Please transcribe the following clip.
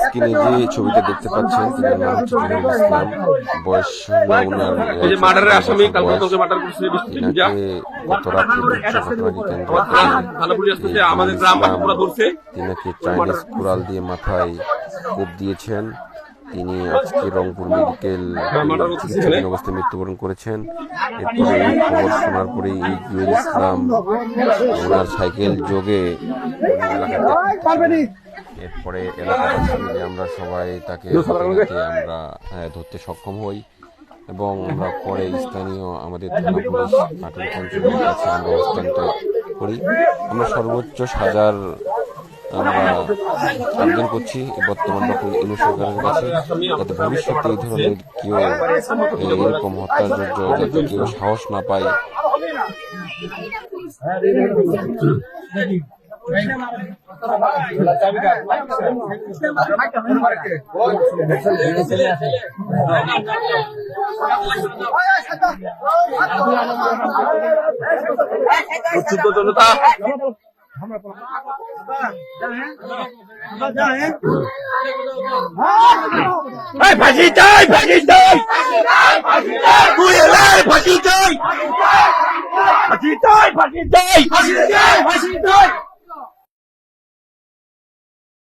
স্ক্রিনে যে ছবিটা দেখতে পাচ্ছেন তার নাম হচ্ছে জহিরুল ইসলাম বয়স এনাকে গত রাত্রে পুরো ধরছে তিনাকে চাইনিজ কুড়াল দিয়ে মাথায় কোপ দিয়েছেন। তিনি আজকে রংপুর মেডিকেল চিকিৎসাধীন অবস্থায় মৃত্যুবরণ করেছেন। এরপরে খবর শোনার পরে এই জুয়েল ইসলাম ওনার সাইকেল যোগে এরপরে এলাকাবাসী মিলে আমরা সবাই তাকে আমরা ধরতে সক্ষম হই এবং আমরা পরে স্থানীয় আমাদের থানা পুলিশ অঞ্চলের কাছে আমরা হস্তান্তর করি। আমরা সর্বোচ্চ সাজার আমরা আবেদন করছি এই বর্তমান ডক্টর ইনু সরকারের কাছে যাতে ভবিষ্যতে এই ধরনের কেউ এরকম হত্যাযোগ্য যাতে কেউ সাহস না পায়। উচ্চুত জনতা ফাঁসি চাই ফাঁসি চাই তুই এলাই ফাঁসি চাই ফাঁসি চাই ফাঁসি চাই ফাঁসি চাই। ফাঁসি